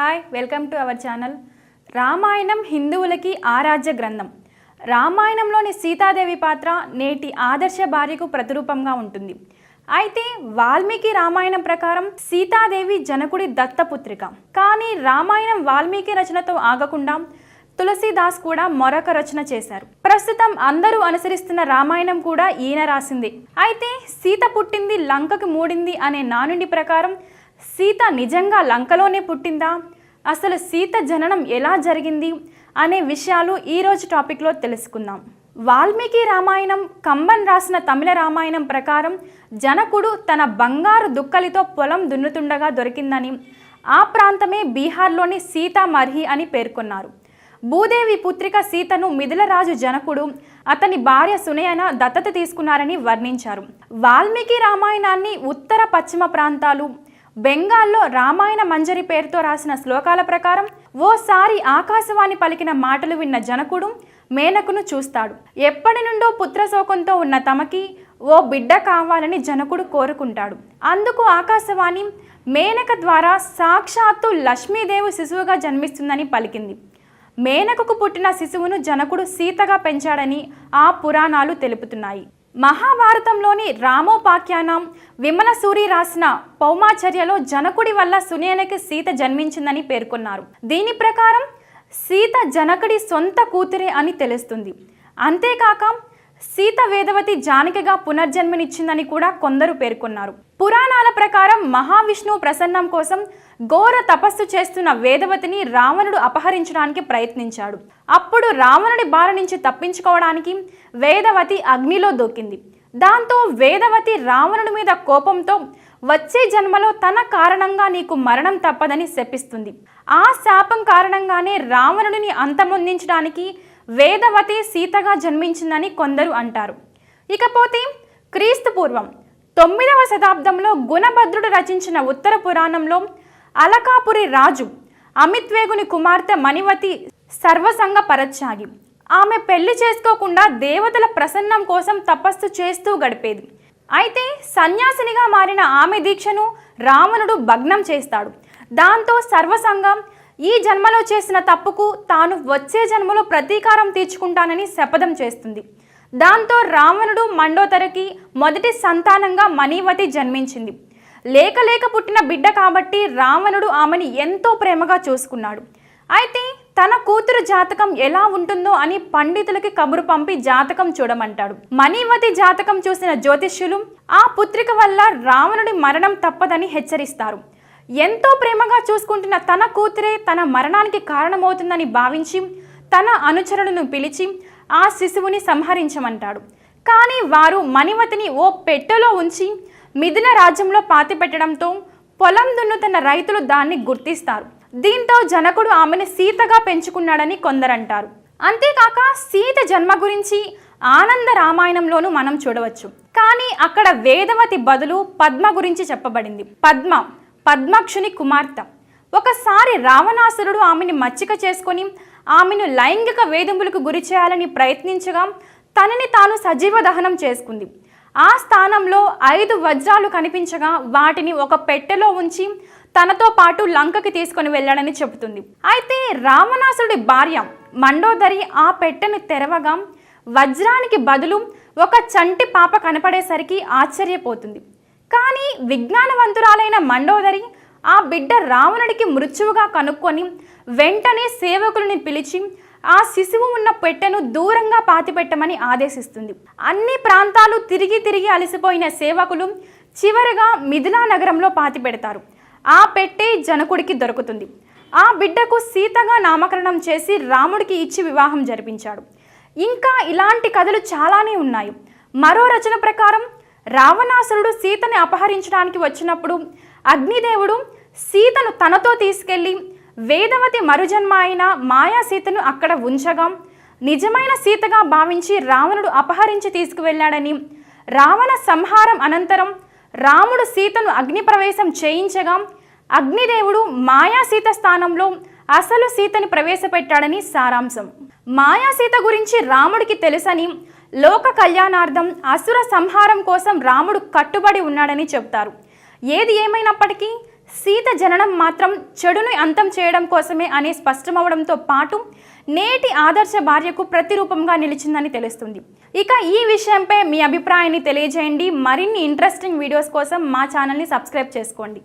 Hi welcome to our channel Ramayanam హిందువులకి ఆరాధ్య గ్రంథం. రామాయణంలోని సీతాదేవి పాత్ర నేటి ఆదర్శ భార్యకు ప్రతిరూపంగా ఉంటుంది. అయితే వాల్మీకి రామాయణం ప్రకారం సీతాదేవి జనకుడి దత్తపుత్రిక. కానీ రామాయణం వాల్మీకి రచనతో ఆగకుండా తులసీదాస్ కూడా మరొక రచన చేశారు. ప్రస్తుతం అందరూ అనుసరిస్తున్న రామాయణం కూడా ఈయన రాసింది. అయితే సీత పుట్టింది లంకకు మూడింది అనే నానుడి ప్రకారం సీత నిజంగా లంకలోనే పుట్టిందా? అసలు సీత జననం ఎలా జరిగింది? అనే విషయాలు ఈరోజు టాపిక్లో తెలుసుకుందాం. వాల్మీకి రామాయణం కంబన్ రాసిన తమిళ రామాయణం ప్రకారం జనకుడు తన బంగారు దుక్కలితో పొలం దున్నుతుండగా దొరికిందని ఆ ప్రాంతమే బీహార్లోని సీతామర్హి అని పేర్కొన్నారు. భూదేవి పుత్రిక సీతను మిథిలరాజు జనకుడు అతని భార్య సునయన దత్తత తీసుకున్నారని వర్ణించారు. వాల్మీకి రామాయణాన్ని ఉత్తర పశ్చిమ ప్రాంతాలు బెంగాల్లో రామాయణ మంజరి పేరుతో రాసిన శ్లోకాల ప్రకారం ఓసారి ఆకాశవాణి పలికిన మాటలు విన్న జనకుడు మేనకును చూస్తాడు. ఎప్పటి నుండో పుత్రశోకంతో ఉన్న తమకి ఓ బిడ్డ కావాలని జనకుడు కోరుకుంటాడు. అందుకు ఆకాశవాణి మేనక ద్వారా సాక్షాత్తు లక్ష్మీదేవి శిశువుగా జన్మిస్తుందని పలికింది. మేనకకు పుట్టిన శిశువును జనకుడు సీతగా పెంచాడని ఆ పురాణాలు తెలుపుతున్నాయి. మహాభారతంలోని రామోపాఖ్యానం విమల సూరి రాసిన పౌమాచర్యలో జనకుడి వల్ల సునేనకి సీత జన్మించిందని పేర్కొన్నారు. దీని ప్రకారం సీత జనకుడి సొంత కూతురే అని తెలుస్తుంది. అంతేకాక సీత వేదవతి జానకిగా పునర్జన్మనిచ్చిందని కూడా కొందరు పేర్కొన్నారు. పురాణాల ప్రకారం మహావిష్ణువు ప్రసన్నం కోసం ఘోర తపస్సు చేస్తున్న వేదవతిని రావణుడు అపహరించడానికి ప్రయత్నించాడు. అప్పుడు రావణుడి బారి నుంచి తప్పించుకోవడానికి వేదవతి అగ్నిలో దూకింది. దాంతో వేదవతి రావణుడి మీద కోపంతో వచ్చే జన్మలో తన కారణంగా నీకు మరణం తప్పదని శపిస్తుంది. ఆ శాపం కారణంగానే రావణుడిని అంతమొందించడానికి వేదవతి సీతగా జన్మించిందని కొందరు అంటారు. ఇకపోతే క్రీస్తు పూర్వం తొమ్మిదవ శతాబ్దంలో గుణభద్రుడు రచించిన ఉత్తర పురాణంలో అలకాపురి రాజు అమిత్వేగుని కుమార్తె మణివతి సర్వసంగ పరచాగి ఆమె పెళ్ళి చేసుకోకుండా దేవతల ప్రసన్నం కోసం తపస్సు చేస్తూ గడిపేది. అయితే సన్యాసినిగా మారిన ఆమె దీక్షను రావణుడు భగ్నం చేస్తాడు. దాంతో సర్వసంగం ఈ జన్మలో చేసిన తప్పుకు తాను వచ్చే జన్మలో ప్రతీకారం తీర్చుకుంటానని శపథం చేస్తుంది. దాంతో రావణుడు మండోతరకి మొదటి సంతానంగా మణివతి జన్మించింది. లేక లేక పుట్టిన బిడ్డ కాబట్టి రావణుడు ఆమెని ఎంతో ప్రేమగా చూసుకున్నాడు. అయితే తన కూతురు జాతకం ఎలా ఉంటుందో అని పండితులకి కబురు పంపి జాతకం చూడమంటాడు. మణివతి జాతకం చూసిన జ్యోతిష్యులు ఆ పుత్రిక వల్ల రావణుడి మరణం తప్పదని హెచ్చరిస్తారు. ఎంతో ప్రేమగా చూసుకుంటున్న తన కూతురే తన మరణానికి కారణమవుతుందని భావించి తన అనుచరులను పిలిచి ఆ శిశువుని సంహరించమంటాడు. కానీ వారు మణివతిని ఓ పెట్టెలో ఉంచి మిథున రాజ్యంలో పాతిపెట్టడంతో పొలం దున్నుతున్న రైతులు దాన్ని గుర్తిస్తారు. దీంతో జనకుడు ఆమెను సీతగా పెంచుకున్నాడని కొందరంటారు. అంతేకాక సీత జన్మ గురించి ఆనంద రామాయణంలోనూ మనం చూడవచ్చు. కానీ అక్కడ వేదవతి బదులు పద్మ గురించి చెప్పబడింది. పద్మ పద్మాక్షుని కుమార్తె. ఒకసారి రావణాసురుడు ఆమెను మచ్చిక చేసుకొని ఆమెను లైంగిక వేధింపులకు గురి చేయాలని ప్రయత్నించగా తనని తాను సజీవ దహనం చేసుకుంది. ఆ స్థానంలో ఐదు వజ్రాలు కనిపించగా వాటిని ఒక పెట్టెలో ఉంచి తనతో పాటు లంకకి తీసుకొని వెళ్ళాడని చెబుతుంది. అయితే రావణాసురుడి భార్య మండోదరి ఆ పెట్టెను తెరవగా వజ్రానికి బదులు ఒక చంటి పాప కనపడేసరికి ఆశ్చర్యపోతుంది. కానీ విజ్ఞానవంతురాలైన మండోదరి ఆ బిడ్డ రావణుడికి మృత్యువుగా కనుక్కొని వెంటనే సేవకులని పిలిచి ఆ శిశువు ఉన్న పెట్టెను దూరంగా పాతిపెట్టమని ఆదేశిస్తుంది. అన్ని ప్రాంతాలు తిరిగి తిరిగి అలసిపోయిన సేవకులు చివరగా మిథిలా నగరంలో పాతిపెడతారు. ఆ పెట్టె జనకుడికి దొరుకుతుంది. ఆ బిడ్డకు సీతగా నామకరణం చేసి రాముడికి ఇచ్చి వివాహం జరిపించాడు. ఇంకా ఇలాంటి కథలు చాలానే ఉన్నాయి. మరో రచన ప్రకారం రావణాసురుడు సీతని అపహరించడానికి వచ్చినప్పుడు అగ్నిదేవుడు సీతను తనతో తీసుకెళ్ళి వేదవతి మరుజన్మ అయిన మాయా సీతను అక్కడ ఉంచగా. నిజమైన సీతగా భావించి రావణుడు అపహరించి తీసుకువెళ్ళాడని రావణ సంహారం అనంతరం రాముడు సీతను అగ్నిప్రవేశం చేయించగా. అగ్నిదేవుడు మాయా సీత స్థానంలో అసలు సీతని ప్రవేశపెట్టాడని సారాంశం. మాయా సీత గురించి రాముడికి తెలుసని లోక కళ్యాణార్థం అసుర సంహారం కోసం రాముడు కట్టుబడి ఉన్నాడని చెప్తారు ఏది ఏమైనప్పటికీ సీత జననం మాత్రం చెడుని అంతం చేయడం కోసమే అనే స్పష్టమవడంతో పాటు నేటి ఆదర్శ భార్యకు ప్రతిరూపంగా నిలిచిందని తెలుస్తుంది. ఇక ఈ విషయంపై మీ అభిప్రాయాన్ని తెలియజేయండి. మరిన్ని ఇంట్రెస్టింగ్ వీడియోస్ కోసం మా ఛానల్ని సబ్స్క్రైబ్ చేసుకోండి.